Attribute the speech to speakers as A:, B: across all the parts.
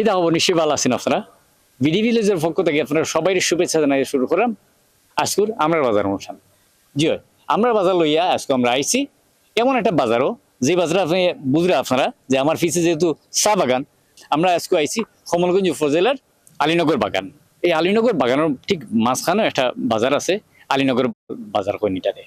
A: এটা হব নিশ্চয়ই ভালো আছেন আপনারা। বিডি ভিলেজের পক্ষ থেকে আপনারা সবাই শুভেচ্ছা জানাই শুরু করলাম। আজকুর আমরা বাজার অনুষ্ঠান। জি আমরা বাজার লইয়া আজকে আমরা আইছি। এমন একটা বাজারও যে বাজারে আপনি বুঝলে আপনারা, যে আমার পিছে যেহেতু চা বাগান, আমরা আজকে আইছি কমলগঞ্জ উপজেলার আলীনগর বাগান। এই আলীনগর বাগানের ঠিক মাঝখানেও একটা বাজার আছে, আলীনগর বাজার কর্ণীটাতে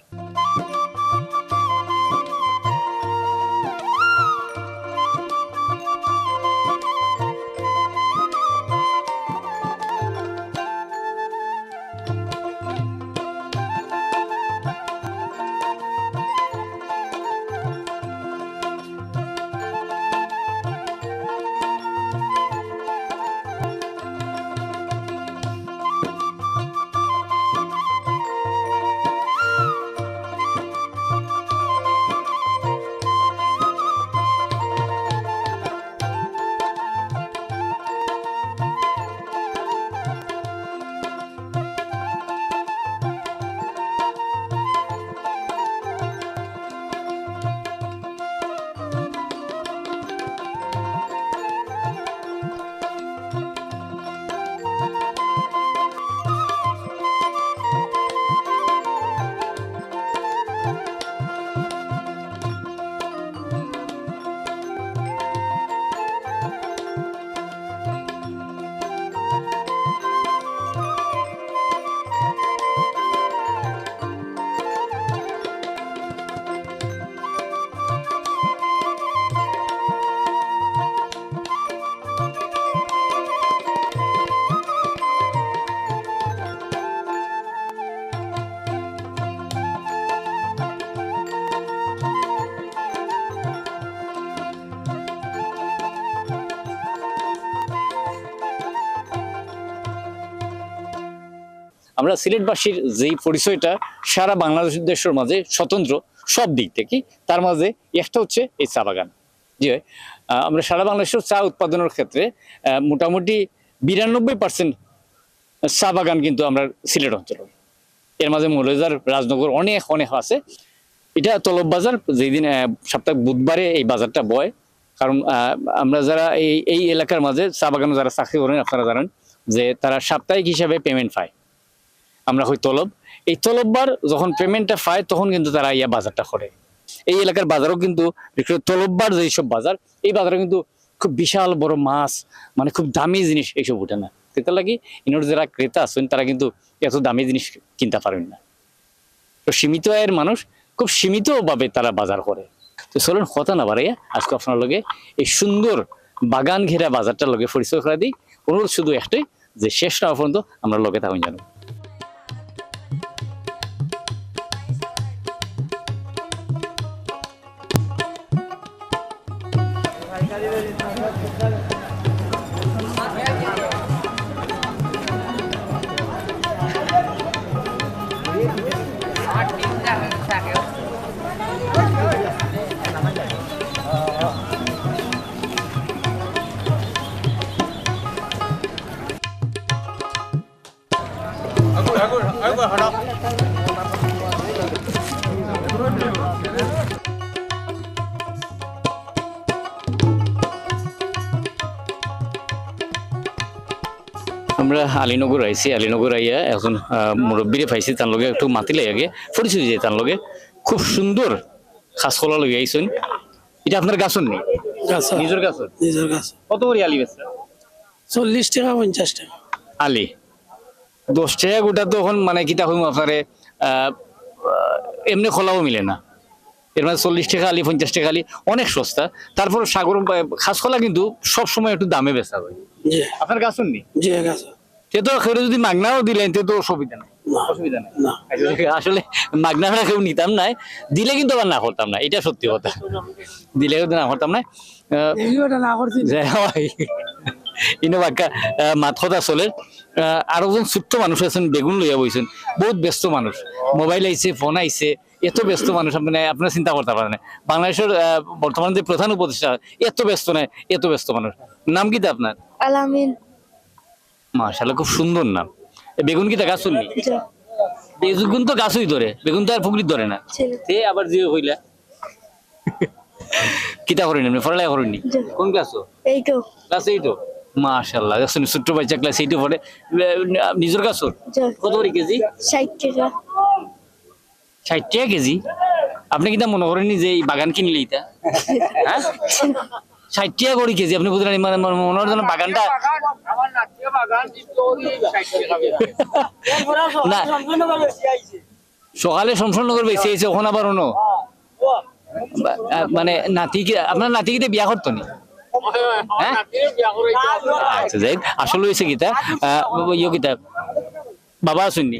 A: আমরা সিলেটবাসীর যেই পরিচয়টা সারা বাংলাদেশের মাঝে স্বতন্ত্র, সব দিক থেকে তার মাঝে একটা হচ্ছে এই চা বাগান। জি আমরা সারা বাংলাদেশের চা উৎপাদনের ক্ষেত্রে মোটামুটি বিরানব্বই পার্সেন্ট চা বাগান কিন্তু আমরা সিলেট অঞ্চল এর মাঝে মৌলজার রাজনগর অনেক অনেক আছে। এটা তলব বাজার, যেদিন সপ্তাহ বুধবারে এই বাজারটা বয়। কারণ আমরা যারা এই এই এলাকার মাঝে চা বাগানে যারা চাকরি করেন, আপনারা জানেন যে তারা সাপ্তাহিক হিসাবে পেমেন্ট পায়। আমরা হই তলব। এই তলববার যখন পেমেন্টটা পায়, তখন কিন্তু তারা ইয়া বাজারটা করে। এই এলাকার বাজারও কিন্তু তলববার যেসব বাজার, এই বাজারে কিন্তু খুব বিশাল বড় মাছ মানে খুব দামি জিনিস এইসব উঠে না। সেটা লাগি ইনোর যারা ক্রেতা আছেন, তারা কিন্তু এত দামি জিনিস কিনতে পারেন না। তো সীমিত আয়ের মানুষ খুব সীমিতভাবে তারা বাজার করে। তো চলুন কথা না বাড়াইয়া আজকে আপনার লগে এই সুন্দর বাগান ঘেরা বাজারটার লগে পরিচয় করে দিই। অনুরোধ শুধু একটাই, যে শেষ না পর্যন্ত আমরা লগে থাকুন জানো। আমরা আলিনগর আইছি। আলীনগর আইয়া এখন মুরব্বীরে পাইছি তার লগে একটু মাতিলে আগে। পরিচয় যে তার লগে। খুব সুন্দর খাসকলা লগে আইছেন। এটা আপনার গাছন
B: নি?
A: নিজের গাছন
B: নিজের গাছ
A: কত করে আলি বেচা?
B: চল্লিশ টাকা পঞ্চাশ টাকা।
A: আলি? দশ টাকা গোটা তো এখন মানে কিতা হইম আপনারে এমনি খোলাও মিলে না। এর মানে চল্লিশ টাকা আলি পঞ্চাশ টাকা আলি অনেক সস্তা। তারপর সাগর খাসকলা কিন্তু সব সময় একটু দামে বেচা হয়। আপনার গাছন নেই
B: জি গাছ
A: সে তো যদি মাগনাও দিলেন তে তো অসুবিধা নেই।
B: না
A: অসুবিধা নেই। আসলে মাগনা কেউ নিতাম না দিলে কিন্তু আবার না করতাম না এটা সত্যি কথা। দিলে কিন্তু না করতাম না আহ,
B: এইটা না করছি।
A: যে ইনো বাক্কা আহ, চলে। আহ, আরও ছোট্ট মানুষ আছেন বেগুন লইয়া বইছেন বহুত ব্যস্ত মানুষ। মোবাইল আইছে ফোন আইছে এত ব্যস্ত মানুষ আপনি আপনারা চিন্তা করতে পারেন। বাংলাদেশের আহ, বর্তমান যে প্রধান উপদেষ্টা এত ব্যস্ত নয় এত ব্যস্ত মানুষ। নাম কি আপনার
C: আলামিন
A: মাশাআল্লাহ খুব সুন্দর নাম। বেগুন কি গাছ শুননি
C: জি,
A: বেগুন তো গাছই ধরে বেগুন তো আর পুকুরি ধরে না। সে আবার জিও হইলা। কিতা করেন আপনি? পড়ালেখা করেননি কোন ক্লাস
C: এই তো
A: ক্লাস এইট মাশাল্লাহ দেখছেন ছোট্ট বাচ্চা ক্লাস এইটে পড়ে। নিজের কাছে কত করে কেজি?
C: ষাট টাকা।
A: ষাট টাকা কেজি? আপনি কিনা মনে করেননি যে এই বাগান কিনলে এটা হ্যাঁ? ষাট টাকা করে কেজি আপনি বুঝলেন মানে মানে মনে হয় যেন বাগানটা না। সকালে শমশাননগর বেশি এসে ওখানে আবার অন্য। মানে নাতিকে আপনার নাতিকে বিয়া করতো নি? হ্যাঁ? আচ্ছা যাই আসলে হয়েছে গীতা ইয়ে গীতা বাবা আসেননি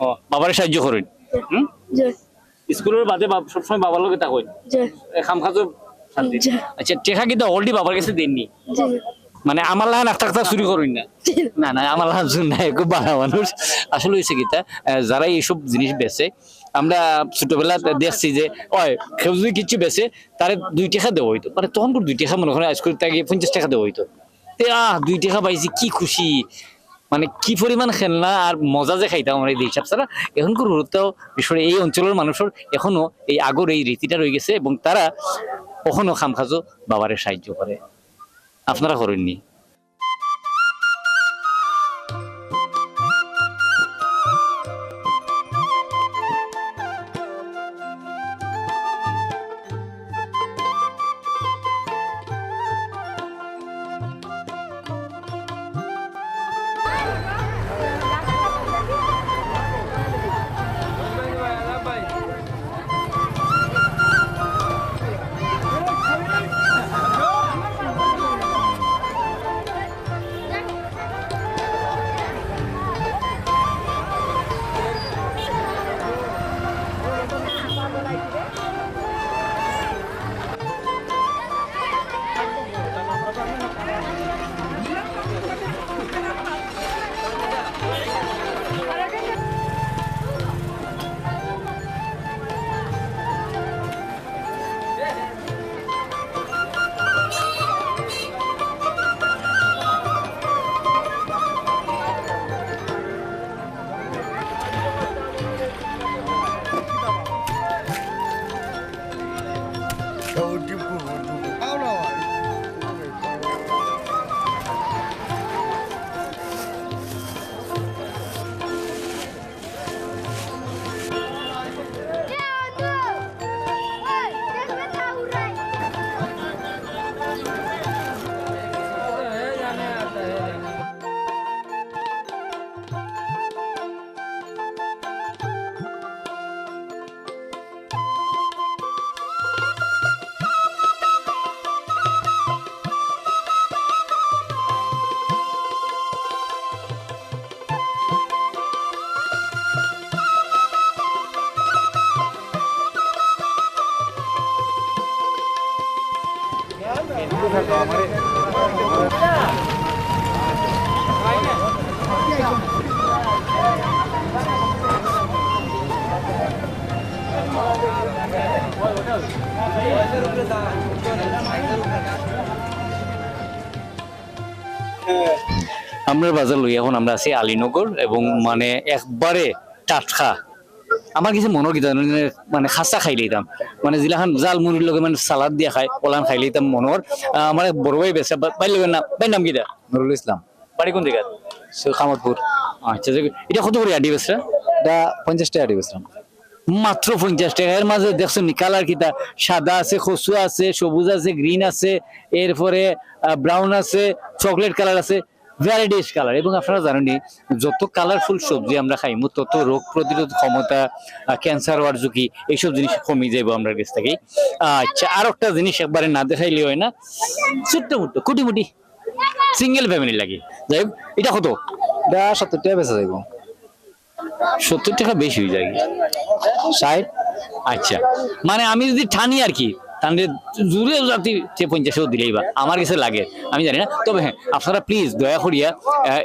A: ও বাবারে সাহায্য করেন। হুম? স্কুলের বাদে সবসময় বাবার লোকে থাকেন।
C: জি
A: খাম খাজো
C: জি
A: আচ্ছা। টেকা কিন্তু অলরেডি বাবার কাছে দেননি। মানে আমার লাগান একটা একটা চুরি করুন না। না না আমার লাগান চুরি নাই খুব ভালো মানুষ। আসলে হয়েছে গীতা যারা এইসব জিনিস বেচে আমরা ছোটবেলা দেখছি যে ওই কেউ যদি কিছু বেচে তারে দুই টাকা দেওয়া হইতো। মানে তখন দুই টাকা মনে করেন আজকাল তাকে পঞ্চাশ টাকা দেওয়া হইতো। তে আহ দুই টাকা পাইছি কি খুশি। মানে কি পরিমাণ খেলনা আর মজা যে খাইতাম আমরা এই হিসাব ছাড়া এখনকার গুরুত্ব বিষয়ে এই অঞ্চলের মানুষের এখনও এই আগর এই রীতিটা রয়ে গেছে এবং তারা কখনো খাম খাজো বাবারে সাহায্য করে। আপনারা করেননি। আমরা বাজার লই এখন আমরা আছি আলীনগর এবং মানে একবারে টাটকা। আমার কিছু মনের গীতা মানে খাসা খাই লইতাম। মানে জিলাখান জাল মুড়ির লগে মানে সালাদ দিয়া খাই ওলান খাই লইতাম মনোর আমার বড় ভাই বেসা বাই লগের নাম ভাই নাম কিটা
D: নুরুল ইসলাম
A: বাড়ি কোন দিকে
D: খামতপুর
A: আচ্ছা এটা কত করে আডি বেসরা
D: এটা পঞ্চাশ টাকা দিয়েছিলাম
A: মাত্র পঞ্চাশ টাকা। এর মাঝে দেখছ নি কালার কিতা সাদা আছে খসু আছে সবুজ আছে গ্রিন আছে এরপরে ব্রাউন আছে চকলেট কালার আছে। ভ্যারাইটিস কালার এবং আপনারা জানেন যত কালারফুল সবজি আমরা খাইমু তত রোগ প্রতিরোধ ক্ষমতা ক্যান্সার হওয়ার ঝুঁকি এইসব জিনিস কমে যাব আমরা কাছ থেকে আচ্ছা আর একটা জিনিস একবারে না দেখাইলে হয় না ছোট্ট মোট্ট কুটি মুটি সিঙ্গেল ফ্যামিলি লাগে। যাই এটা কত?
D: এটা সত্তর টাকা বেচা যাইব।
A: সত্তর টাকা বেশি হয়ে যায়।
D: ষাট।
A: আচ্ছা মানে আমি যদি ঠানি আর কি তাহলে জুড়ে জাতি সে পঞ্চাশেও দিলেই আমার কাছে লাগে, আমি জানি না। তবে হ্যাঁ আপনারা প্লিজ দয়া করিয়া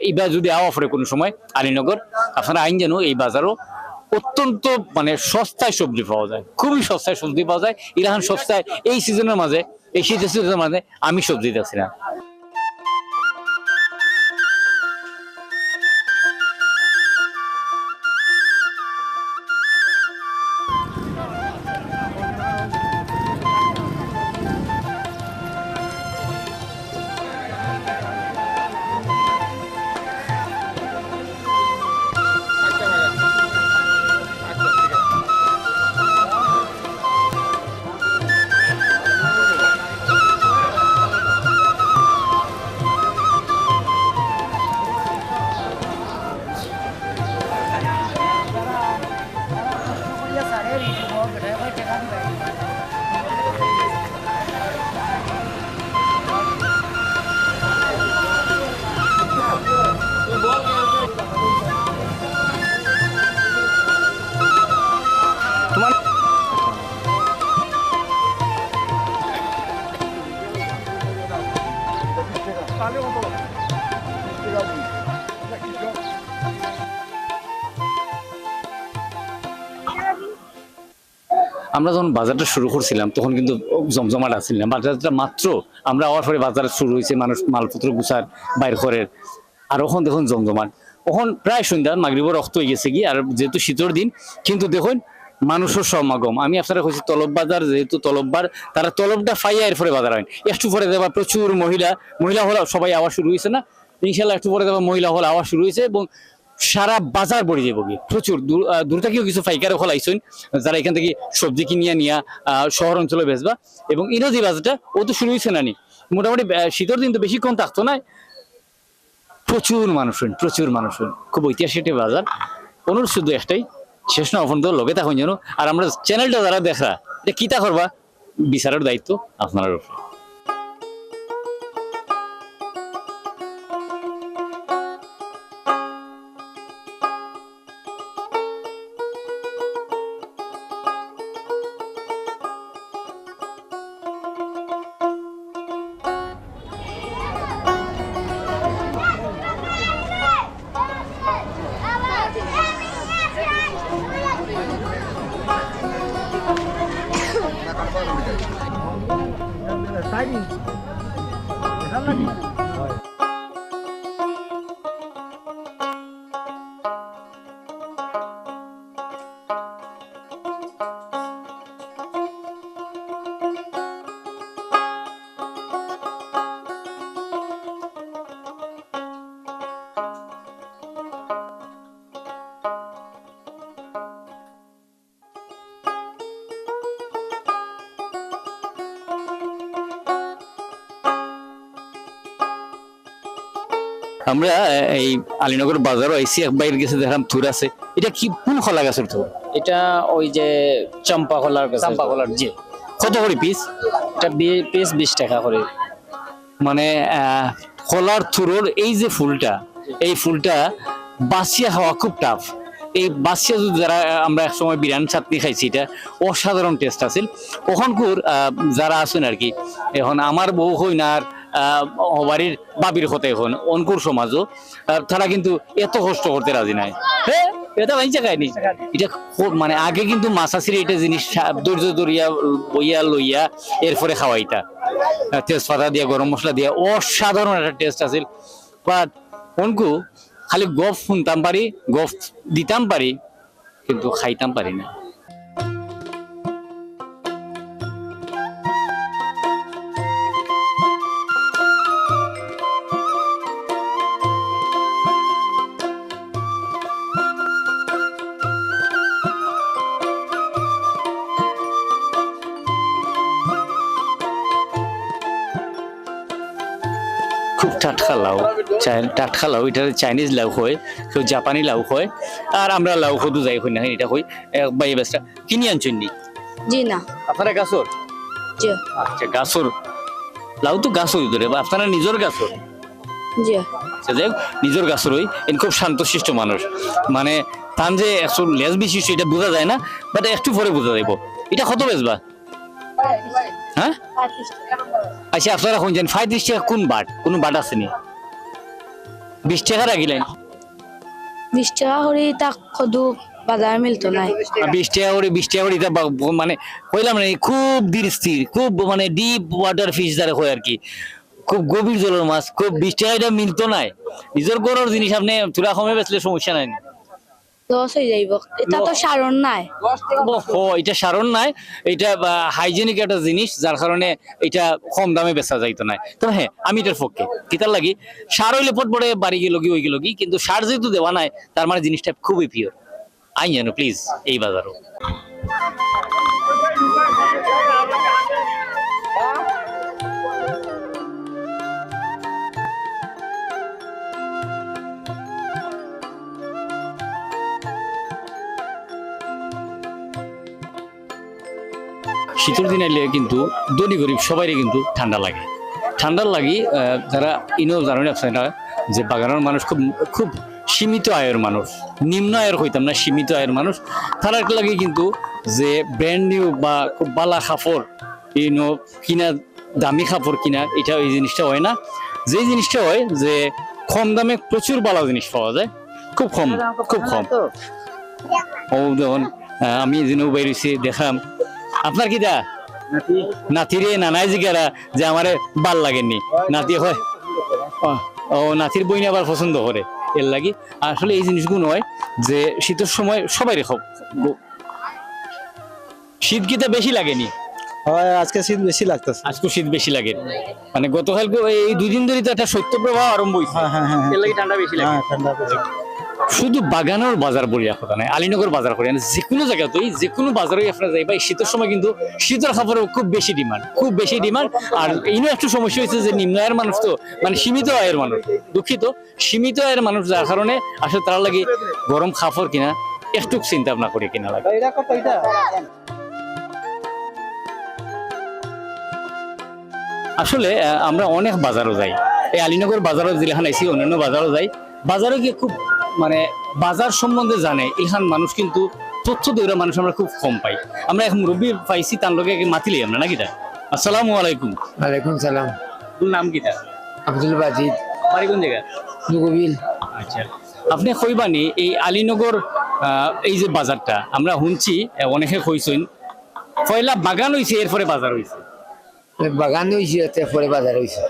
A: এবার যদি আওয়া পড়ে কোনো সময় আলীনগর, আপনারা আইন জানো, এই বাজারও অত্যন্ত মানে সস্তায় সবজি পাওয়া যায়, খুবই সস্তায় সবজি পাওয়া যায়। ইরাহান সস্তায়, এই সিজনের মাঝে, এই শীতের সিজনের মাঝে আমি সবজি দিচ্ছি না। আমরা যখন বাজারটা শুরু করছিলাম, তখন কিন্তু জমজমাট আসছিল না। বাজারটা মাত্র আমরা আওয়ার পরে বাজার শুরু হয়েছে, মানুষ মালপত্র গুছার, বাইর করে আর ওখন দেখুন জমজমাট। ওখন প্রায় সন্ধ্যা মাগরিবর রক্ত হয়ে গেছে কি আর যেহেতু শীতের দিন, কিন্তু দেখুন মানুষের সমাগম। আমি আপনারা কইছি, তলব বাজার যেহেতু তলববার তারা তলবটা ফাইয়া এর পরে বাজার হয়। একটু পরে দেবা প্রচুর মহিলা মহিলা হল সবাই আওয়াজ শুরু হয়েছে না? ইনশাল্লাহ একটু পরে দেবা মহিলা হল আওয়াজ শুরু হয়েছে এবং সারা বাজার বড়ি যাব কি? প্রচুর। দূর থেকেও কিছু ফাইকার হল আইসুন যারা এখান থেকে সবজি কিনিয়া নিয়া শহর অঞ্চলে বেচবা। এবং ইংরেজি বাজারটা ও তো শুরু হয়েছে মোটামুটি শীতের দিন তো বেশিক্ষণ থাকতো না। প্রচুর মানুষ হন প্রচুর মানুষ হন খুব ঐতিহাসিক একটি বাজার। অনুরোধ শুধু একটাই, শেষ না, অফন তো লগে থাকুন যেন। আর আমরা চ্যানেলটা যারা দেখা এটা কী কিতা করবা? বিচারের দায়িত্ব আপনার উপর আমরা এই আলীনগর বাজারও আইসি এক বাইরে গেছে দেখলাম থুর আছে। এটা কি কোন খোলা গাছের থুর?
C: এটা ওই যে চম্পা কলার গাছ
A: চাম্পা কলার জি। কত করে পিস
C: এটা পিস বিশ টাকা করে।
A: মানে কলার থুরোর এই যে ফুলটা এই ফুলটা বাসিয়া খাওয়া খুব টাফ এই বাসিয়া যদি যারা আমরা এক সময় বিরিয়ানি চাটনি খাইছি এটা অসাধারণ টেস্ট আছিল। ওখানকুর যারা আছেন আর কি এখন আমার বউ হই না আর আহ, বাড়ির বাবির হতে এখন অনকুর সমাজও। তারা কিন্তু এত কষ্ট করতে রাজি নাই। এটা মানে ধৈর্য লইয়া এরপরে বাট খালি গফ শুনতাম পারি গফ দিতাম পারি কিন্তু খাইতাম পারি না। টাটকা লাউ চাই- টাটকা লাউ এটা চাইনিজ লাউ হয় কেউ জাপানি লাউ হয় আর আমরা লাউ কদু যাই হই না এটা হই বাই বেসটা। কিনি আনছেন নি
E: জি না।
A: আপনারা গাছর?
E: জি।
A: আচ্ছা গাছর। লাউ তো গাছর ধরে বা আপনারা নিজের গাছর?
E: জি।
A: আচ্ছা যাই নিজের গাছর হই এন খুব শান্তশিষ্ট মানুষ। মানে তান যে একশো লেজ বিশিষ্ট এটা বোঝা যায় না বাট একটু পরে বোঝা যাইব। এটা কত বেচবা? হ্যাঁ? আচ্ছা আপনারা শুনছেন পঁয়ত্রিশ টাকা কোন বাট? কোন বাট আছে নি বিশ টাকা রাখিলেন?
E: বিশ টাকা করে তাক কদু বাজার মিলতো নাই।
A: বিশ টাকা করে বিশ টাকা করে মানে কইলাম না খুব ধীর স্থির খুব মানে ডিপ ওয়াটার ফিশ দ্বারা হয় আর কি। খুব গভীর জলের মাছ খুব বিশ টাকা এটা মিলতো নাই। নিজের গরুর জিনিস আপনি তুলা কমে বেচলে সমস্যা নাই।
E: লস হয়ে যাইব। এটা তো সারণ নাই।
A: ও এটা সারণ নাই। এটা হাইজেনিক একটা জিনিস যার কারণে এটা কম দামে বেচা যাইতো না তবে হ্যাঁ আমি এটার পক্ষে। কিতার লাগি? সার হইলে পট পরে বাড়ি গেল কি ওই গেল কি কিন্তু সার যেহেতু দেওয়া নাই তার মানে জিনিসটা খুবই পিওর আই জানো প্লিজ এই বাজারও। শীতের দিন এলে কিন্তু ধনী গরিব সবাই কিন্তু ঠান্ডা লাগে। ঠান্ডার লাগি যারা ইনো জানেন আপনারা যে বাগানের মানুষ খুব খুব সীমিত আয়ের মানুষ। নিম্ন আয়ের হইতাম না সীমিত আয়ের মানুষ। তারা লাগে কিন্তু যে ব্র্যান্ড নিউ বা খুব বালা কাপড় ইনো কিনা দামি কাপড় কিনা এটা এই জিনিসটা হয় না। যে জিনিসটা হয় যে কম দামে প্রচুর বালা জিনিস পাওয়া যায়। খুব কম খুব কম। ও দেখুন আমি যেন বেরিয়েছি দেখাম। আপনার কি দা? নাতিরে নানাই জিগারা যে আমারে ভালো লাগেননি। নাতি হয় ও- নাতির বইনে আবার পছন্দ করে। এর লাগি আসলে এই জিনিসগুলো নয় যে শীতের সময় সবাই রেখব শীত গীতে বেশি লাগেনি?
D: হয় আজকে শীত বেশি লাগতেছে।
A: আজকে শীত বেশি লাগে। মানে গতকালকে এই দুই দিন ধরে তো একটা শৈত্য প্রবাহ আরম্ভ হয়েছে
D: হ্যাঁ হ্যাঁ হ্যাঁ।
A: এর লাগি ঠান্ডা বেশি লাগে।
D: হ্যাঁ ঠান্ডা বেশি।
A: শুধু বাগানের বাজার বলি কথা নাই আলীনগর বাজার করি। যে কোনো জায়গাতেই যে কোনো বাজারে আপনারা যাই ভাই শীতের সময় কিন্তু শীতের খাবারের খুব বেশি ডিমান্ড খুব বেশি ডিমান্ড আর ইনো একটু সমস্যা হয়েছে যে নিম্ন আয়ের মানুষ তো মানে সীমিত আয়ের মানুষ দুঃখিত। সীমিত আয়ের মানুষ যার কারণে আসলে তার লাগে গরম খাফর কিনা একটু চিন্তা ভাবনা করে কিনা লাগে। আসলে আমরা অনেক বাজারও যাই। এই আলীনগর বাজারও যেখানে আইসি অন্যান্য বাজারও যাই। বাজারে গিয়ে খুব মানে বাজার সম্বন্ধে জানে এখান মানুষ কিন্তু তথ্য দৌড়া মানুষ আমরা খুব কম পাই। আমরা এখন মুরব্বী পাইছি তার লগে মাতিলি আমরা নাকি তা আসসালামু আলাইকুম।
F: ওয়ালাইকুম সালাম।
A: তোর নাম কি তা
F: আব্দুল বাজিদ।
A: বাড়ি কোন জায়গা আচ্ছা। আপনি কইবানি এই আলীনগর এই যে বাজারটা আমরা শুনছি অনেকে কইছেন পয়লা বাগান হইছে এরপরে বাজার হইছে।
F: বাগান হয়েছে এতে পরে বাজার হয়েছে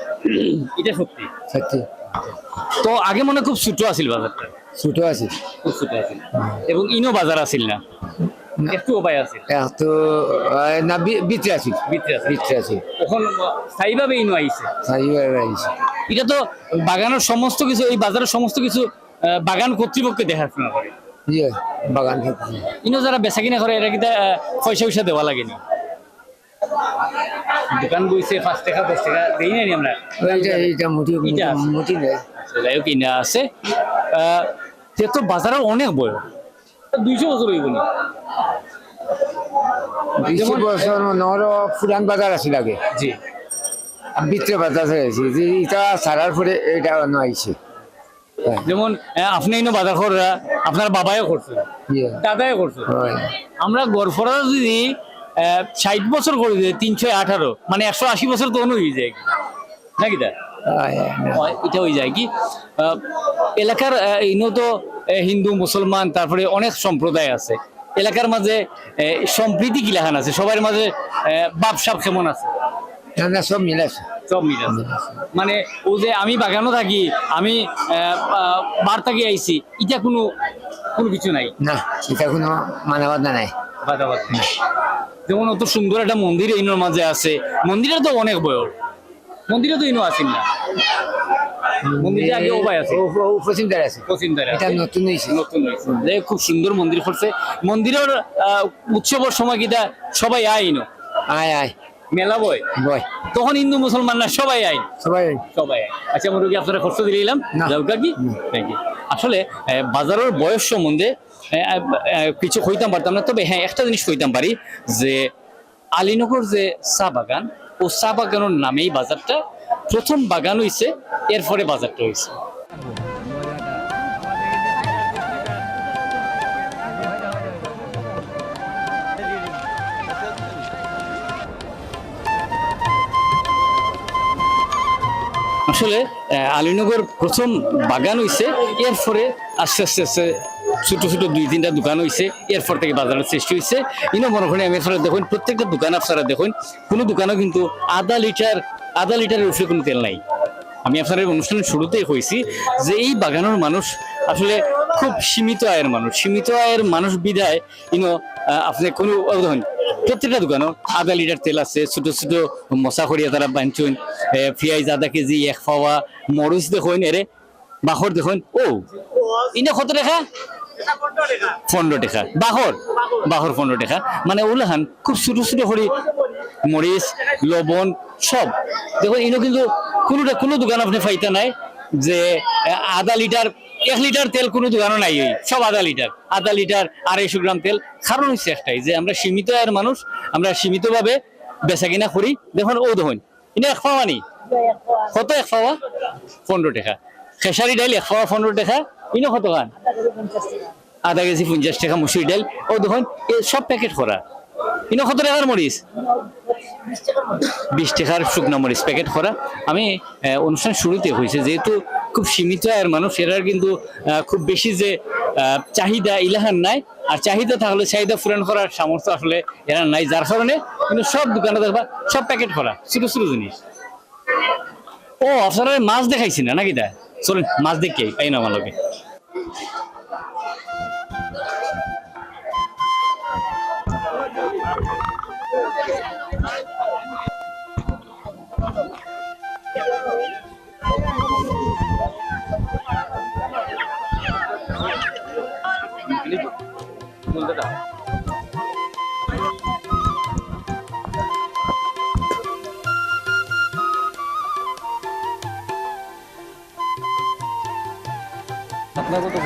A: এটা সত্যি?
F: সত্যি।
A: তো আগে মনে খুব ছোট আছিল বাজারটা।
F: ছোট আছে।
A: খুব ছোট আছিল এবং ইনো বাজার আছিল না? একটু উপায় আছিল।
F: তো না বি- ভিতরে আছে।
A: আছে।
F: আছে।
A: তখন স্থায়ীভাবে ইনো আইছে।
F: সাইবার আইছে।
A: এটা তো বাগানের সমস্ত কিছু এই বাজারের সমস্ত কিছু বাগান কর্তৃপক্ষ দেখাশোনা করে।
F: জি বাগান
A: ইনো যারা বেচা কিনা করে এটা কিন্তু পয়সা পয়সা দেওয়া লাগেনি দোকান বইছে পাঁচ টাকা দশ টাকা দেই নাই আমরা।
F: এইটা এইটা মুটি মুটি নেই।
A: যাই হোক কিনা আছে। সে তো বাজারের অনেক বয়স দুইশো বছর হইব নি।
F: বিশ বছর নহর পুরান বাজার আছে লাগে।
A: জি।
F: ভিতরে বাজার আছে যে এটা সারার পরে এটা অন্য আইছে।
A: যেমন আপনি ইনো বাজার করা আপনার বাবাও করছে
F: জি
A: দাদাও করছে। আমরা যদি ষাট বছর করে দিই তিনশো আঠারো মানে একশো আশি বছর তো হয়ে যায়। নাকি দা?
F: হয়, হয়।
A: এটা হয়ে যায় কি? এলাকার ইনো তো হিন্দু মুসলমান তারপরে অনেক সম্প্রদায় আছে। এলাকার মাঝে সম্প্রীতি কিলাখান আছে? সবার মাঝে বাপসাপ কেমন আছে?
F: না সব মিল আছে।
A: সব মিল আছে। মানে ও যে আমি বাগানও থাকি আমি বার থাকি আইছি এটা কোনো কোনো কিছু নাই?
F: না এটা কোনো মানবতা নাই।
A: বাদাবাদ। যেমন অত সুন্দর একটা মন্দির ইনোর মাঝে আছে। মন্দিরের তো অনেক বয়স মন্দিরে তো ইনো আসেন না। মন্দিরে আগে ওবাই আছে।
F: উপচিন্তার আছে।
A: পছন্দের
F: এটা নতুন হয়েছে।
A: নতুন হয়েছে। যে খুব সুন্দর মন্দির করছে। মন্দিরের উৎসবের সময় কিটা সবাই আয় ইনো?
F: আয় আয়।
A: মেলা বয়?
F: বয়।
A: তখন হিন্দু মুসলমানরা সবাই আয়।
F: সবাই
A: সবাই। আচ্ছা মুরগি আপনারা খরচ দিয়ে দিলাম। যাওকা কি Thank you. আসলে বাজারের বয়স সম্বন্ধে কিছু কইতাম পারতাম না। তবে হ্যাঁ একটা জিনিস কইতাম পারি যে আলীনগর যে চা বাগান ও চা বাগানের নামেই বাজারটা প্রথম বাগান হয়েছে এরপরে বাজারটা হয়েছে আসলে আলীনগর প্রথম বাগান হইছে, এরপরে আস্তে আস্তে আস্তে ছোট ছোট দুই তিনটা দোকান হইছে, এরপর থেকে বাজারের সৃষ্টি হইছে। ইনো মনে করেন আমি আসলে দেখুন, প্রত্যেকটা দোকান আপনারা দেখুন, কোনো দোকানও কিন্তু আধা লিটার, আধা লিটারের উপরে কোনো তেল নাই। আমি আপনার অনুষ্ঠানের শুরুতেই কইছি যে এই বাগানের মানুষ আসলে খুব সীমিত আয়ের মানুষ। সীমিত আয়ের মানুষ বিদায় ইনো আপনি কোনো ধরুন প্রত্যেকটা দোকানও আধা লিটার তেল আছে, ছোট ছোট মশা করিয়া তারা বাঞ্চুন পেঁয়াজ আধা কেজি, এক পাওয়া মরিচ দেখুন এরে বাখর দেখুন ও ইনে কত টাকা? পনেরো টাকা। বাহর বাহর পনেরো টাকা। মানে ওলাহান খুব ছোট ছোট করি মরিচ লবণ সব দেখুন ইনো কিন্তু কোনোটা কোনো দোকান আপনি পাইতে নাই যে আধা লিটার এক লিটার তেল কোনো দোকানও নাই ওই সব আধা লিটার আধা লিটার আড়াইশো গ্রাম তেল কারণ হচ্ছে একটাই যে আমরা সীমিত আয়ের মানুষ, আমরা সীমিতভাবে বেচা কিনা করি। দেখুন, ও দেখুন ইনে এক পাওয়া নি? কত এক পাওয়া? পনেরো টাকা। খেসারি ডাইল এক পাওয়া পনেরো টাকা ইনো কত খান? আধা কেজি পঞ্চাশ টাকা মুসুরি ডাল ও দেখুন সব প্যাকেট করা। ইনো কত টাকার মরিচ? বিশ টাকার শুকনা মরিচ প্যাকেট করা। আমি অনুষ্ঠান শুরুতে হয়েছে, যেহেতু খুব সীমিত আয়ের মানুষ, এরার কিন্তু খুব বেশি যে চাহিদা ইলাহান নাই। আর চাহিদা থাকলে চাহিদা পূরণ করার সামর্থ্য আসলে এরা নাই। যার কারণে কিন্তু সব দোকানে দেখবা সব প্যাকেট করা ছোট ছোট জিনিস। ও, আপনারা মাছ দেখাইছি না নাকি দা চলুন, মাছ দেখে, পাই না আমালোকে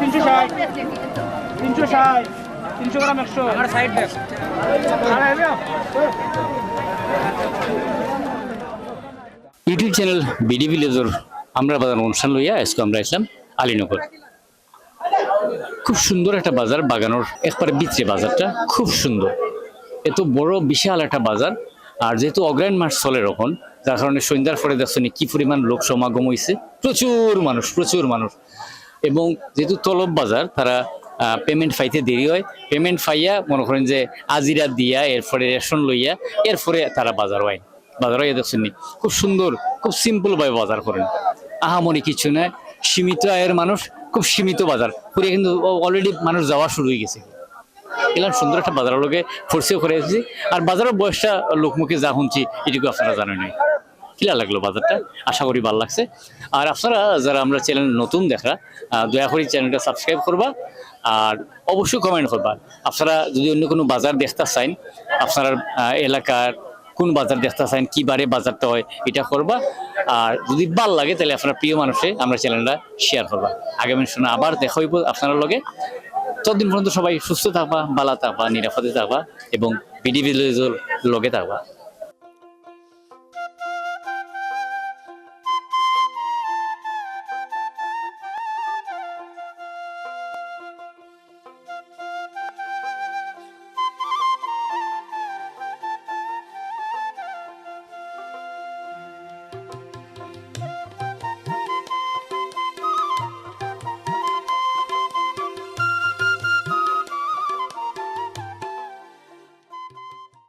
G: তিনশো ষাট। তিনশো ষাট। তিনশো গ্রাম একশো। আমার সাইড ব্যাগ
A: চ্যানেল বিডি ভিলেজর আমরা বাজার অনুষ্ঠান লইয়া আজকে আমরা আসলাম আলীনগর। খুব সুন্দর একটা বাজার, বাগানোর একবারে বিচে বাজারটা, খুব সুন্দর। এত বড়, বিশাল একটা বাজার। আর যেহেতু অগ্রায়ণ মাস চলে এখন যার কারণে সন্ধ্যার পরে দেখছেন কি পরিমাণ লোক সমাগম হয়েছে প্রচুর মানুষ প্রচুর মানুষ। এবং যেহেতু তলব বাজার, তারা পেমেন্ট পাইতে দেরি হয়। পেমেন্ট পাইয়া মনে করেন যে আজিরা দিয়া, এরপরে রেশন লইয়া, এরপরে তারা বাজার হয়। বাজার হয় দেখছেন নি? খুব সুন্দর, খুব সিম্পল ভাবে বাজার করেন। আহামরি কিছু নয় সীমিত আয়ের মানুষ, খুব সীমিত বাজার। করে কিন্তু অলরেডি মানুষ যাওয়া শুরু হয়ে গেছে। এলাম সুন্দর একটা বাজারের লোকে ফোর্সেও করে এসেছি। আর বাজারের বয়সটা লোকমুখে যা শুনছি, এটুকু আপনারা জানেন কিলা লাগল বাজারটা? আশা করি ভালো লাগছে। আর আপনারা যারা আমরা চ্যানেল নতুন দেখা দয়া করে চ্যানেলটা সাবস্ক্রাইব করবা। আর অবশ্যই কমেন্ট করবা। আপনারা যদি অন্য কোনো বাজার দেখতে চান, আপনার এলাকার কোন বাজার দেখতে চান কী বারে বাজারটা হয়, এটা করবা। আর যদি ভালো লাগে, তাহলে আপনার প্রিয় মানুষে আমরা চ্যানেলটা শেয়ার করবা। আগামী শুনে আবার দেখা হইব আপনার লগে। ততদিন পর্যন্ত সবাই সুস্থ থাকবা, ভালো থাকবা, নিরাপদে থাকবা এবং বিডি ভিলেজের লগে থাকবা।